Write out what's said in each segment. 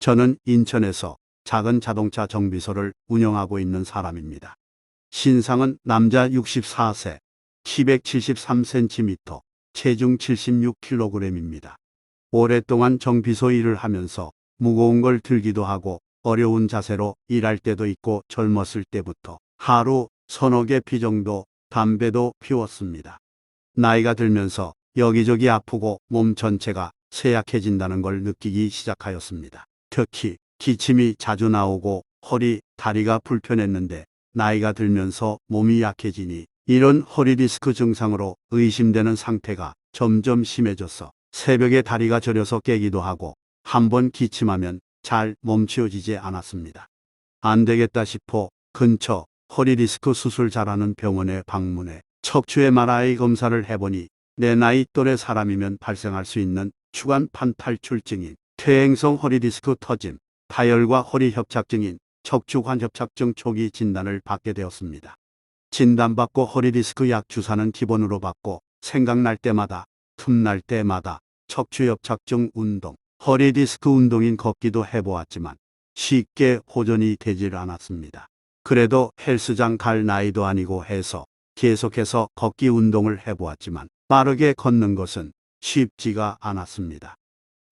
저는 인천에서 작은 자동차 정비소를 운영하고 있는 사람입니다. 신상은 남자 64세, 773cm, 체중 76kg입니다. 오랫동안 정비소 일을 하면서 무거운 걸 들기도 하고 어려운 자세로 일할 때도 있고 젊었을 때부터 하루 서너 개 피 정도 담배도 피웠습니다. 나이가 들면서 여기저기 아프고 몸 전체가 쇠약해진다는 걸 느끼기 시작하였습니다. 특히 기침이 자주 나오고 허리, 다리가 불편했는데 나이가 들면서 몸이 약해지니 이런 허리 디스크 증상으로 의심되는 상태가 점점 심해져서 새벽에 다리가 저려서 깨기도 하고 한번 기침하면 잘 멈추어지지 않았습니다. 안 되겠다 싶어 근처 허리 디스크 수술 잘하는 병원에 방문해 척추 MRI 검사를 해보니 내 나이 또래 사람이면 발생할 수 있는 추간 판 탈출증인 퇴행성 허리 디스크 터짐, 파열과 허리 협착증인 척추관 협착증 초기 진단을 받게 되었습니다. 진단받고 허리 디스크 약 주사는 기본으로 받고 생각날 때마다 틈날 때마다 척추 협착증 운동, 허리 디스크 운동인 걷기도 해보았지만 쉽게 호전이 되질 않았습니다. 그래도 헬스장 갈 나이도 아니고 해서 계속해서 걷기 운동을 해보았지만 빠르게 걷는 것은 쉽지가 않았습니다.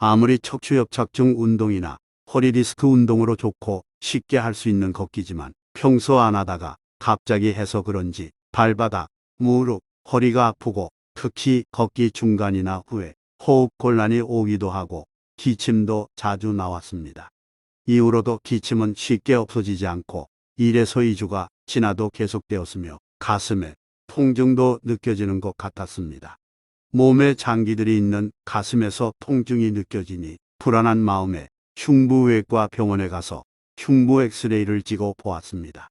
아무리 척추협착증 운동이나 허리 디스크 운동으로 좋고 쉽게 할 수 있는 걷기지만 평소 안 하다가 갑자기 해서 그런지 발바닥, 무릎, 허리가 아프고 특히 걷기 중간이나 후에 호흡 곤란이 오기도 하고 기침도 자주 나왔습니다. 이후로도 기침은 쉽게 없어지지 않고 1에서 2주가 지나도 계속되었으며 가슴에 통증도 느껴지는 것 같았습니다. 몸에 장기들이 있는 가슴에서 통증이 느껴지니 불안한 마음에 흉부외과 병원에 가서 흉부 엑스레이를 찍어 보았습니다.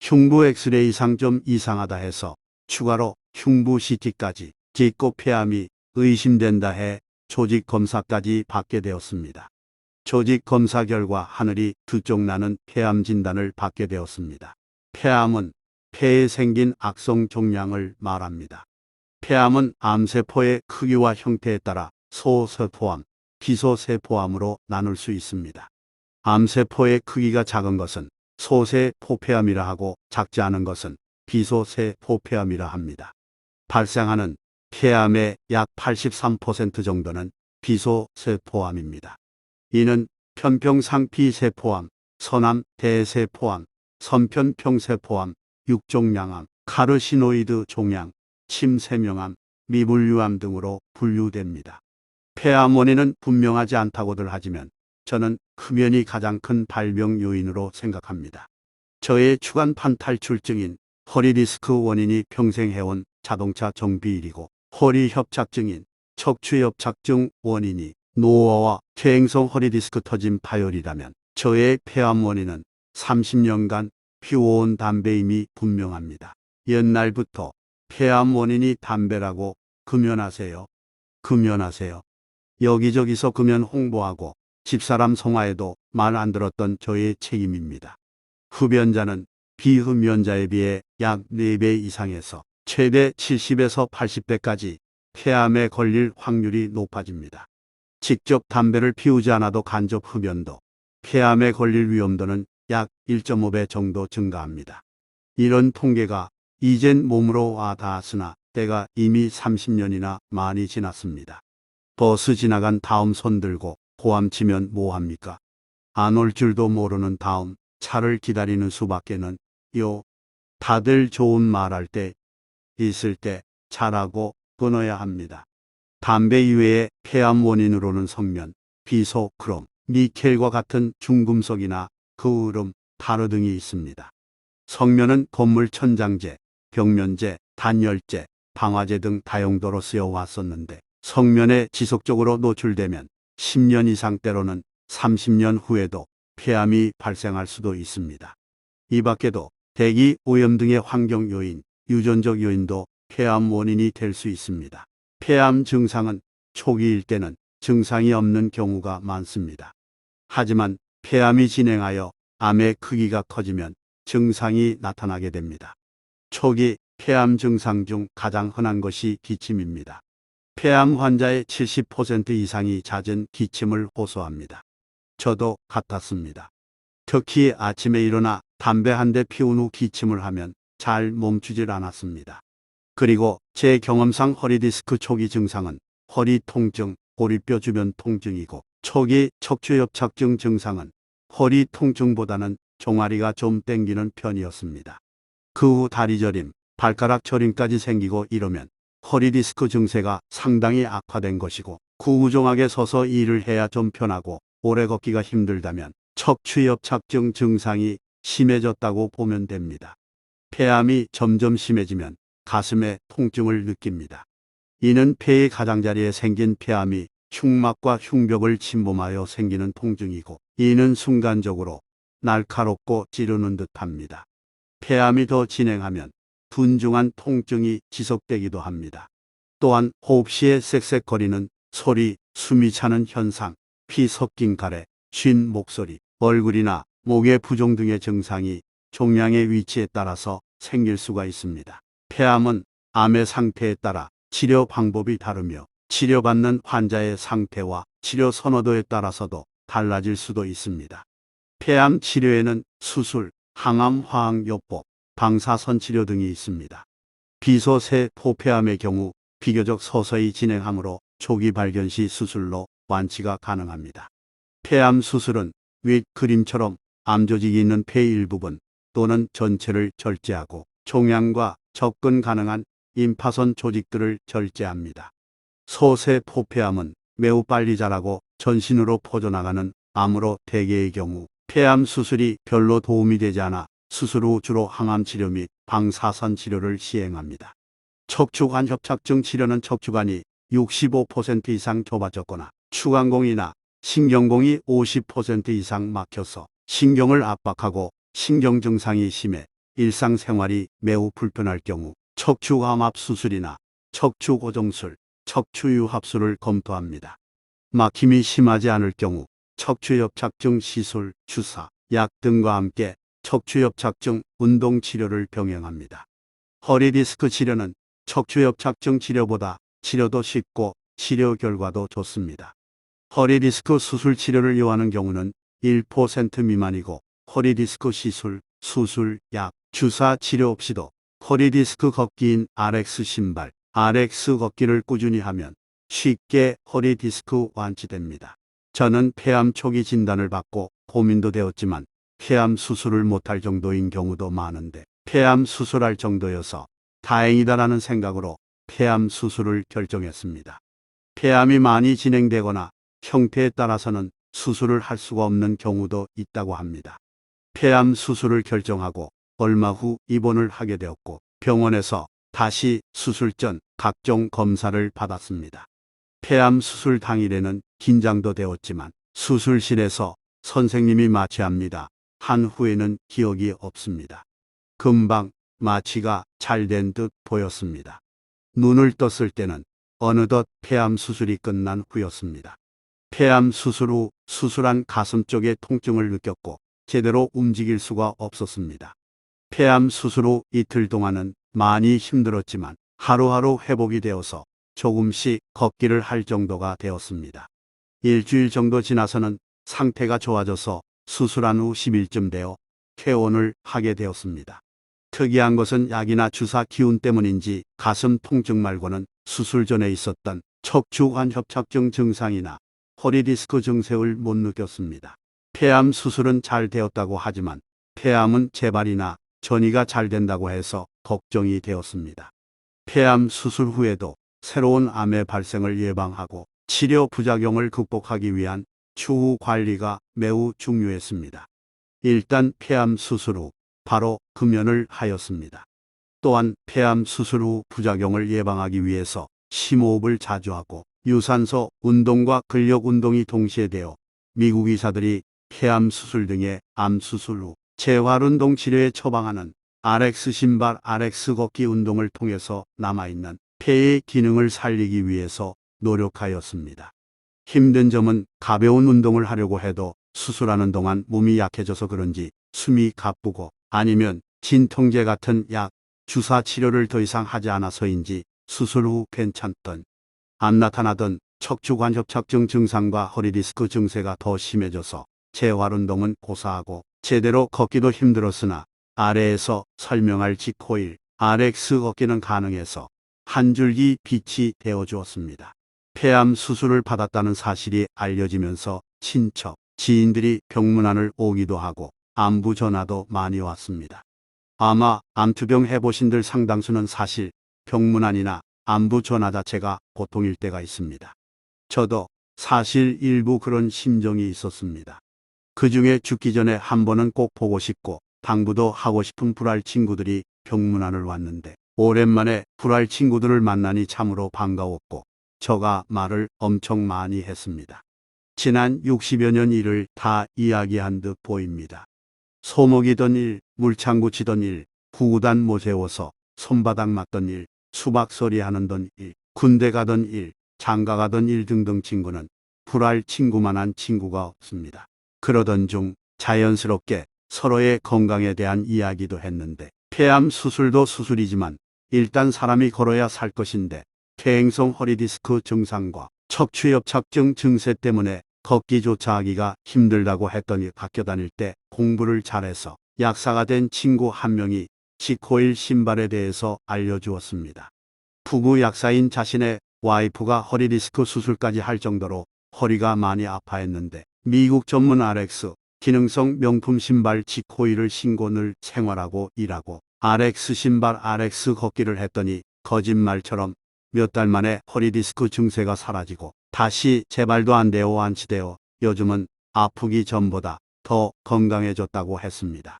흉부 엑스레이상 좀 이상하다 해서 추가로 흉부 CT까지 찍고 폐암이 의심된다 해 조직 검사까지 받게 되었습니다. 조직 검사 결과 하늘이 두 쪽 나는 폐암 진단을 받게 되었습니다. 폐암은 폐에 생긴 악성 종양을 말합니다. 폐암은 암세포의 크기와 형태에 따라 소세포암, 비소세포암으로 나눌 수 있습니다. 암세포의 크기가 작은 것은 소세포폐암이라 하고 작지 않은 것은 비소세포폐암이라 합니다. 발생하는 폐암의 약 83% 정도는 비소세포암입니다. 이는 편평상피세포암, 서남 대세포암, 선편평세포암, 육종양암, 카르시노이드 종양, 침세명암, 미분류암 등으로 분류됩니다. 폐암 원인은 분명하지 않다고들 하지만 저는 흡연이 가장 큰 발병 요인으로 생각합니다. 저의 추간판 탈출증인 허리 디스크 원인이 평생 해온 자동차 정비일이고 허리 협착증인 척추 협착증 원인이 노화와 퇴행성 허리 디스크 터짐 파열이라면 저의 폐암 원인은 30년간 피워온 담배임이 분명합니다. 옛날부터 폐암 원인이 담배라고 금연하세요. 금연하세요. 여기저기서 금연 홍보하고 집사람 성화에도 말 안 들었던 저의 책임입니다. 흡연자는 비흡연자에 비해 약 4배 이상에서 최대 70에서 80배까지 폐암에 걸릴 확률이 높아집니다. 직접 담배를 피우지 않아도 간접 흡연도 폐암에 걸릴 위험도는 약 1.5배 정도 증가합니다. 이런 통계가 이젠 몸으로 와 닿았으나 때가 이미 30년이나 많이 지났습니다. 버스 지나간 다음 손 들고 고함 치면 뭐합니까? 안 올 줄도 모르는 다음 차를 기다리는 수밖에는 요. 다들 좋은 말할 때 있을 때 잘하고 끊어야 합니다. 담배 이외에 폐암 원인으로는 성면, 비소, 크롬, 니켈과 같은 중금속이나 그으름, 타르 등이 있습니다. 성면은 건물 천장재, 벽면재, 단열재, 방화재 등 다용도로 쓰여 왔었는데 성면에 지속적으로 노출되면 10년 이상 때로는 30년 후에도 폐암이 발생할 수도 있습니다. 이 밖에도 대기 오염 등의 환경 요인, 유전적 요인도 폐암 원인이 될 수 있습니다. 폐암 증상은 초기일 때는 증상이 없는 경우가 많습니다. 하지만 폐암이 진행하여 암의 크기가 커지면 증상이 나타나게 됩니다. 초기 폐암 증상 중 가장 흔한 것이 기침입니다. 폐암 환자의 70% 이상이 잦은 기침을 호소합니다. 저도 같았습니다. 특히 아침에 일어나 담배 한 대 피운 후 기침을 하면 잘 멈추질 않았습니다. 그리고 제 경험상 허리 디스크 초기 증상은 허리 통증, 고리뼈 주변 통증이고 초기 척추협착증 증상은 허리 통증보다는 종아리가 좀 땡기는 편이었습니다. 그 후 다리 저림, 발가락 저림까지 생기고 이러면 허리 디스크 증세가 상당히 악화된 것이고 구부정하게 서서 일을 해야 좀 편하고 오래 걷기가 힘들다면 척추협착증 증상이 심해졌다고 보면 됩니다. 폐암이 점점 심해지면 가슴에 통증을 느낍니다. 이는 폐의 가장자리에 생긴 폐암이 흉막과 흉벽을 침범하여 생기는 통증이고 이는 순간적으로 날카롭고 찌르는 듯합니다. 폐암이 더 진행하면 분중한 통증이 지속되기도 합니다. 또한 호흡 시에 쌕쌕거리는 소리, 숨이 차는 현상, 피 섞인 가래, 쉰 목소리, 얼굴이나 목의 부종 등의 증상이 종양의 위치에 따라서 생길 수가 있습니다. 폐암은 암의 상태에 따라 치료 방법이 다르며 치료받는 환자의 상태와 치료 선호도에 따라서도 달라질 수도 있습니다. 폐암 치료에는 수술, 항암 화학요법, 방사선 치료 등이 있습니다. 비소세 포 폐암의 경우 비교적 서서히 진행하므로 초기 발견 시 수술로 완치가 가능합니다. 폐암 수술은 윗 그림처럼 암 조직이 있는 폐 일부분 또는 전체를 절제하고 종양과 접근 가능한 임파선 조직들을 절제합니다. 소세 포 폐암은 매우 빨리 자라고 전신으로 퍼져나가는 암으로 대개의 경우 폐암 수술이 별로 도움이 되지 않아 수술 후 주로 항암 치료 및 방사선 치료를 시행합니다. 척추관 협착증 치료는 척추관이 65% 이상 좁아졌거나 추간공이나 신경공이 50% 이상 막혀서 신경을 압박하고 신경 증상이 심해 일상생활이 매우 불편할 경우 척추감압 수술이나 척추고정술, 척추유합술을 검토합니다. 막힘이 심하지 않을 경우 척추협 착증 시술, 주사, 약 등과 함께 척추협 착증 운동 치료를 병행합니다. 허리 디스크 치료는 척추협 착증 치료보다 치료도 쉽고 치료 결과도 좋습니다. 허리 디스크 수술 치료를 요하는 경우는 1% 미만이고 허리 디스크 시술, 수술, 약, 주사 치료 없이도 허리 디스크 걷기인 RX 신발, RX 걷기를 꾸준히 하면 쉽게 허리 디스크 완치됩니다. 저는 폐암 초기 진단을 받고 고민도 되었지만 폐암 수술을 못할 정도인 경우도 많은데 폐암 수술할 정도여서 다행이다라는 생각으로 폐암 수술을 결정했습니다. 폐암이 많이 진행되거나 형태에 따라서는 수술을 할 수가 없는 경우도 있다고 합니다. 폐암 수술을 결정하고 얼마 후 입원을 하게 되었고 병원에서 다시 수술 전 각종 검사를 받았습니다. 폐암 수술 당일에는 긴장도 되었지만 수술실에서 선생님이 마취합니다. 한 후에는 기억이 없습니다. 금방 마취가 잘 된 듯 보였습니다. 눈을 떴을 때는 어느덧 폐암 수술이 끝난 후였습니다. 폐암 수술 후 수술한 가슴 쪽에 통증을 느꼈고 제대로 움직일 수가 없었습니다. 폐암 수술 후 이틀 동안은 많이 힘들었지만 하루하루 회복이 되어서 조금씩 걷기를 할 정도가 되었습니다. 일주일 정도 지나서는 상태가 좋아져서 수술한 후 10일쯤 되어 퇴원을 하게 되었습니다. 특이한 것은 약이나 주사 기운 때문인지 가슴 통증 말고는 수술 전에 있었던 척추관 협착증 증상이나 허리 디스크 증세를 못 느꼈습니다. 폐암 수술은 잘 되었다고 하지만 폐암은 재발이나 전이가 잘 된다고 해서 걱정이 되었습니다. 폐암 수술 후에도 새로운 암의 발생을 예방하고 치료 부작용을 극복하기 위한 추후 관리가 매우 중요했습니다. 일단 폐암 수술 후 바로 금연을 하였습니다. 또한 폐암 수술 후 부작용을 예방하기 위해서 심호흡을 자주 하고 유산소 운동과 근력 운동이 동시에 되어 미국 의사들이 폐암 수술 등의 암 수술 후 재활 운동 치료에 처방하는 RX 신발 RX 걷기 운동을 통해서 남아있는 폐의 기능을 살리기 위해서 노력하였습니다. 힘든 점은 가벼운 운동을 하려고 해도 수술하는 동안 몸이 약해져서 그런지 숨이 가쁘고 아니면 진통제 같은 약, 주사 치료를 더 이상 하지 않아서인지 수술 후 괜찮던 안 나타나던 척추관 협착증 증상과 허리 디스크 증세가 더 심해져서 재활 운동은 고사하고 제대로 걷기도 힘들었으나 아래에서 설명할 지코일 RX 걷기는 가능해서 한 줄기 빛이 되어 주었습니다. 폐암 수술을 받았다는 사실이 알려지면서 친척, 지인들이 병문안을 오기도 하고 안부 전화도 많이 왔습니다. 아마 암투병 해보신들 상당수는 사실 병문안이나 안부 전화 자체가 고통일 때가 있습니다. 저도 사실 일부 그런 심정이 있었습니다. 그 중에 죽기 전에 한 번은 꼭 보고 싶고 당부도 하고 싶은 불알 친구들이 병문안을 왔는데 오랜만에 불알 친구들을 만나니 참으로 반가웠고 저가 말을 엄청 많이 했습니다. 지난 60여 년 일을 다 이야기한 듯 보입니다. 소목이던 일, 물창구 치던 일, 구구단 모세워서 손바닥 맞던 일, 수박 소리 하는 던 일, 군대 가던 일, 장가 가던 일 등등 친구는 불알 친구만한 친구가 없습니다. 그러던 중 자연스럽게 서로의 건강에 대한 이야기도 했는데 폐암 수술도 수술이지만 일단 사람이 걸어야 살 것인데 퇴행성 허리디스크 증상과 척추협착증 증세 때문에 걷기조차 하기가 힘들다고 했더니 학교 다닐 때 공부를 잘해서 약사가 된 친구 한 명이 지코일 신발에 대해서 알려주었습니다. 부부 약사인 자신의 와이프가 허리 디스크 수술까지 할 정도로 허리가 많이 아파했는데 미국 전문 RX 기능성 명품 신발 지코일을 신고 늘 생활하고 일하고 RX 신발 RX 걷기를 했더니 거짓말처럼 몇 달 만에 허리디스크 증세가 사라지고 다시 재발도 안 되어 완치되어 요즘은 아프기 전보다 더 건강해졌다고 했습니다.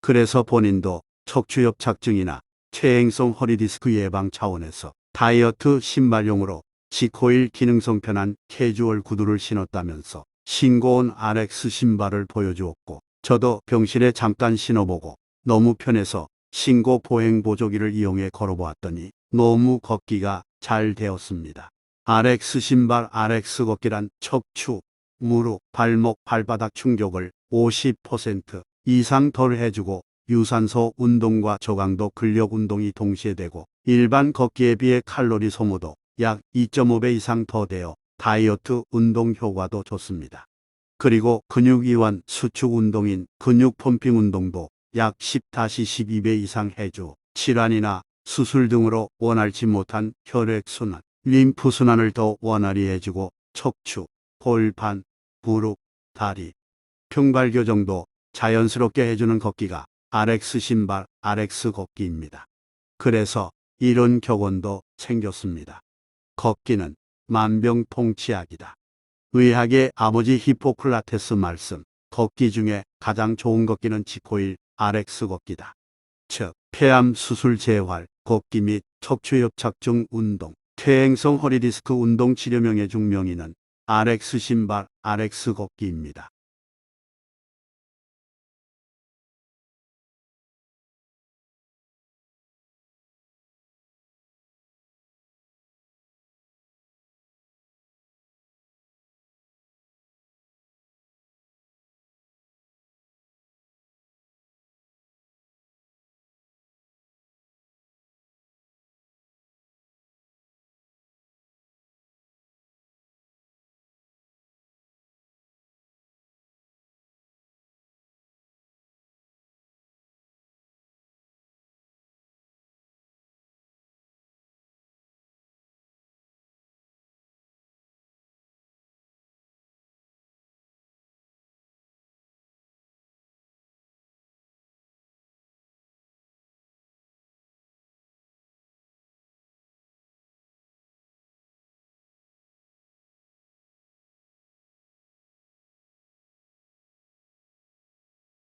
그래서 본인도 척추협착증이나 퇴행성 허리디스크 예방 차원에서 다이어트 신발용으로 지코일 기능성 편한 캐주얼 구두를 신었다면서 신고온 RX 신발을 보여주었고 저도 병실에 잠깐 신어보고 너무 편해서 신고 보행 보조기를 이용해 걸어보았더니 너무 걷기가 잘 되었습니다. RX 신발 RX 걷기란 척추, 무릎, 발목, 발바닥 충격을 50% 이상 덜 해주고 유산소 운동과 저강도 근력 운동이 동시에 되고 일반 걷기에 비해 칼로리 소모도 약 2.5배 이상 더 되어 다이어트 운동 효과도 좋습니다. 그리고 근육 이완 수축 운동인 근육 펌핑 운동도 약 10-12배 이상 해주 질환이나 수술 등으로 원활치 못한 혈액순환, 림프순환을 더 원활히 해주고 척추, 골반, 무릎, 다리, 평발교 정도 자연스럽게 해주는 걷기가 RX 신발 RX 걷기입니다. 그래서 이런 격언도 생겼습니다. 걷기는 만병통치약이다. 의학의 아버지 히포클라테스 말씀, 걷기 중에 가장 좋은 걷기는 지코일 RX 걷기다. 즉, 폐암 수술 재활, 걷기 및 척추협 착증 운동, 퇴행성 허리디스크 운동 치료명의 중명의는 RX 신발 RX 걷기입니다.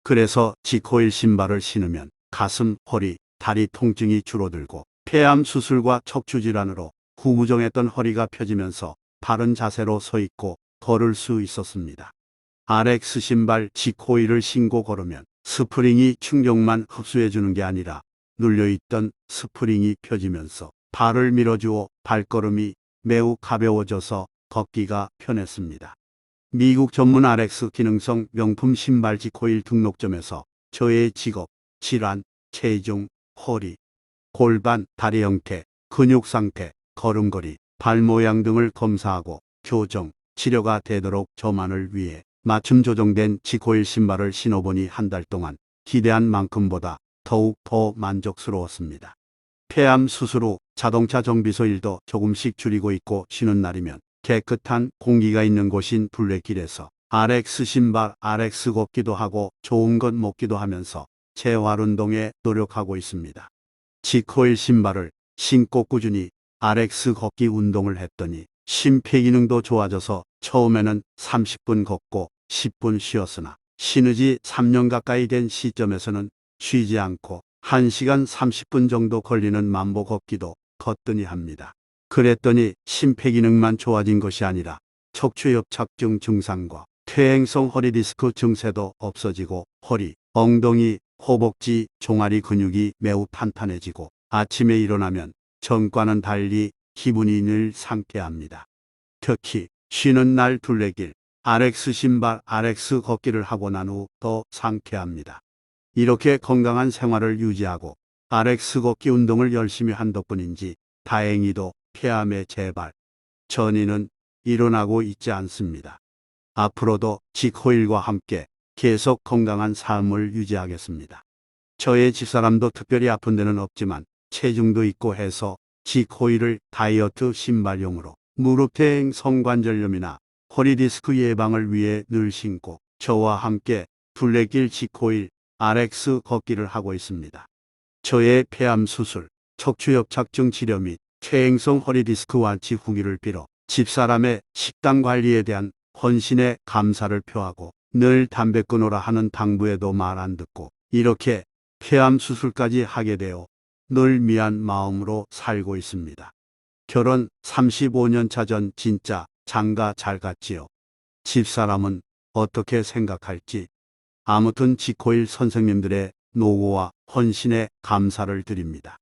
그래서 지코일 신발을 신으면 가슴, 허리, 다리 통증이 줄어들고 폐암 수술과 척추 질환으로 구부정했던 허리가 펴지면서 바른 자세로 서 있고 걸을 수 있었습니다. RX 신발 지코일을 신고 걸으면 스프링이 충격만 흡수해 주는 게 아니라 눌려있던 스프링이 펴지면서 발을 밀어주어 발걸음이 매우 가벼워져서 걷기가 편했습니다. 미국 전문 RX 기능성 명품 신발 지 코일 등록점에서 저의 직업, 질환, 체중, 허리, 골반, 다리 형태, 근육 상태, 걸음걸이, 발 모양 등을 검사하고 교정, 치료가 되도록 저만을 위해 맞춤 조정된 지코일 신발을 신어보니 한 달 동안 기대한 만큼보다 더욱 더 만족스러웠습니다. 폐암 수술 후 자동차 정비소 일도 조금씩 줄이고 있고 쉬는 날이면 깨끗한 공기가 있는 곳인 둘레길에서 RX 신발 RX 걷기도 하고 좋은 것 먹기도 하면서 재활 운동에 노력하고 있습니다. 지코일 신발을 신고 꾸준히 RX 걷기 운동을 했더니 심폐기능도 좋아져서 처음에는 30분 걷고 10분 쉬었으나 신으지 3년 가까이 된 시점에서는 쉬지 않고 1시간 30분 정도 걸리는 만보 걷기도 걷더니 합니다. 그랬더니 심폐기능만 좋아진 것이 아니라 척추협착증 증상과 퇴행성 허리 디스크 증세도 없어지고 허리, 엉덩이, 허벅지, 종아리 근육이 매우 탄탄해지고 아침에 일어나면 전과는 달리 기분이 늘 상쾌합니다. 특히 쉬는 날 둘레길 RX 신발 RX 걷기를 하고 난 후 더 상쾌합니다. 이렇게 건강한 생활을 유지하고 RX 걷기 운동을 열심히 한 덕분인지 다행히도 폐암의 재발, 전이는 일어나고 있지 않습니다. 앞으로도 지코일과 함께 계속 건강한 삶을 유지하겠습니다. 저의 집사람도 특별히 아픈 데는 없지만 체중도 있고 해서 지코일을 다이어트 신발용으로 무릎대행 성관절염이나 허리 디스크 예방을 위해 늘 신고 저와 함께 둘레길 지코일 RX 걷기를 하고 있습니다. 저의 폐암 수술, 척추협착증 치료 및 퇴행성 허리 디스크 완치 후기를 빌어 집사람의 식단 관리에 대한 헌신에 감사를 표하고 늘 담배 끊어라 하는 당부에도 말 안 듣고 이렇게 폐암 수술까지 하게 되어 늘 미안 마음으로 살고 있습니다. 결혼 35년 차 전 진짜 장가 잘 갔지요. 집사람은 어떻게 생각할지 아무튼 지코일 선생님들의 노고와 헌신에 감사를 드립니다.